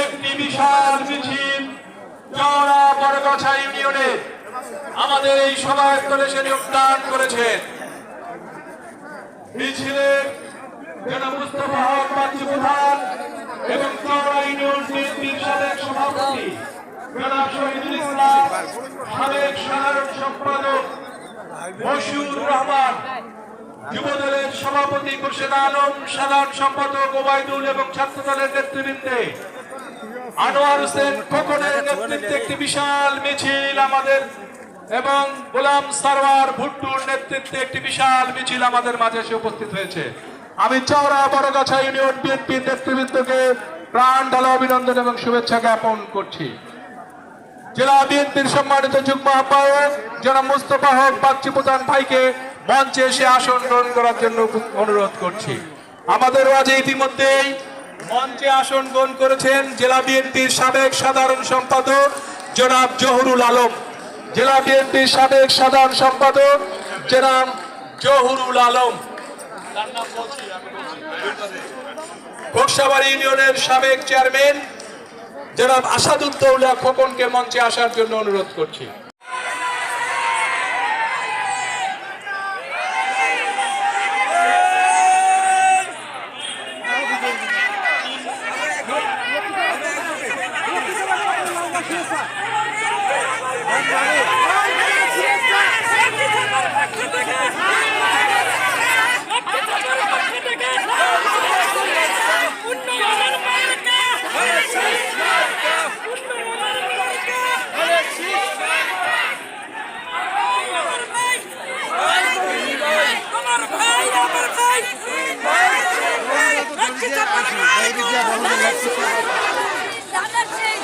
একটি বিশাল মিছিল চওড়া বড়গাছা ইউনিয়নে আমাদের এই সভায় করে সে যোগদান করেছেন মিছিলের জনাব মুস্তফা হক বাচ্চু প্রধান এবং চওড়া ইউনিয়ন বিএনপির সাবেক সভাপতি জনাব শহীদুল ইসলাম, সাবেক সাধারণ সম্পাদক মশিউর রহমান, যুবদলের সভাপতি খুরশেদ আলম, সাধারণ সম্পাদক ওবায়দুল এবং ছাত্রদলের নেতৃবৃন্দে আনোয়ার হোসেন খোকনের নেতৃত্বে একটি বিশাল মিছিল আমাদের এবং গোলাম সারওয়ার ভুট্টুর নেতৃত্বে একটি বিশাল মিছিল আমাদের মাঝে এসে উপস্থিত হয়েছে। আমি চওড়া বড়গাছা ইউনিয়ন বিএনপির নেতৃবৃন্দকে প্রাণ ঢালা অভিনন্দন এবং শুভেচ্ছা জ্ঞাপন করছি। জেলা বিএনপির সম্মানিত যুগ্ম আহ্বায়ক জনাব মুস্তফা হক বাগচি প্রধান ভাইকে মঞ্চে এসে আসন গ্রহণ করার জন্য অনুরোধ করছি। আমাদের আজ ইতিমধ্যেই মঞ্চে আসন গ্রহণ করেছেন জেলা বিএনপির সাবেক সাধারণ সম্পাদক জনাব জহুরুল আলম। জেলা বিএনপির সাবেক সাধারণ সম্পাদক জনাব জহুরুল আলম। ঘোষাবাড়ি ইউনিয়নের সাবেক চেয়ারম্যান জনাব আসাদুদ্দৌলা খোকনকে মঞ্চে আসার জন্য অনুরোধ করছি। দাদা সেই